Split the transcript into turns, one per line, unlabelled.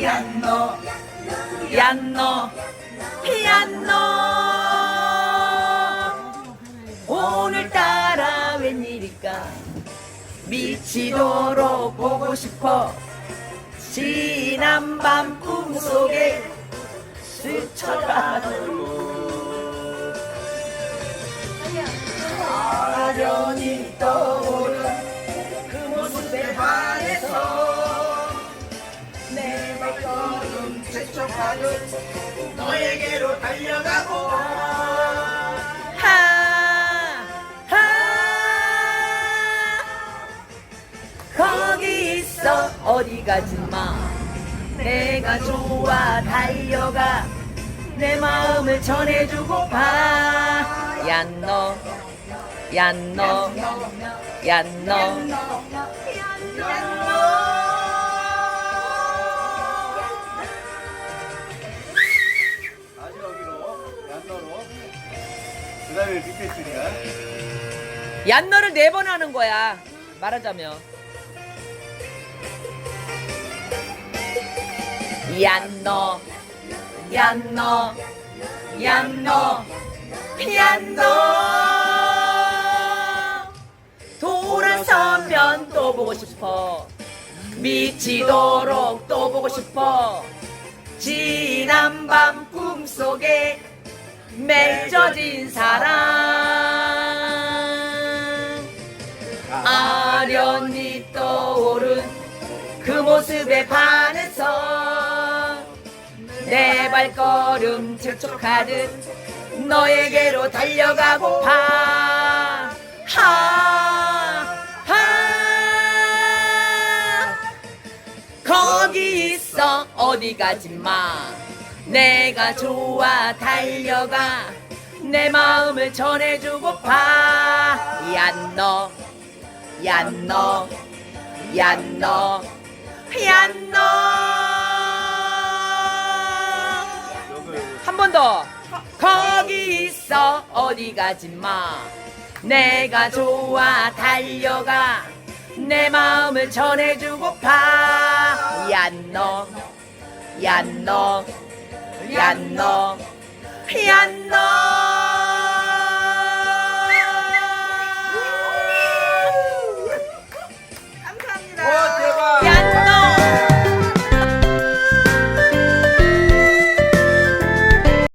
얀너 얀너 얀너 오늘따라 웬일일까? 미치도록 보고 싶어. 지난 밤 꿈속에 스쳐가는 아련히 떠오 재촉하듯 너에게로 달려가고 하, 하. 거기 있어. 어디 가지 마. 내가 좋아 달려가. 내 마음을 전해주고파 얀너 얀너 얀너.
마지 그 다음에 밑에 줄이야
얀너를 네 번 하는 거야. 말하자면. 얀너 얀너 얀너 얀너. 돌아서면 또 보고 싶어. 미치도록 또 보고 싶어. 지난 밤 꿈속에 맺혀진 사랑. 아련히 떠오른 그 모습에 반해서 내 발걸음 재촉하듯 너에게로 달려가고파. 하, 하. 거기 있어 어디 가지 마 내가 좋아 달려가 내 마음을 전해주고파 얀너 얀너 얀너 얀너. 한 번 더. 거기 있어. 어디 가지 마. 내가 좋아 달려가 내 마음을 전해주고파 얀너 얀너 얀너 얀너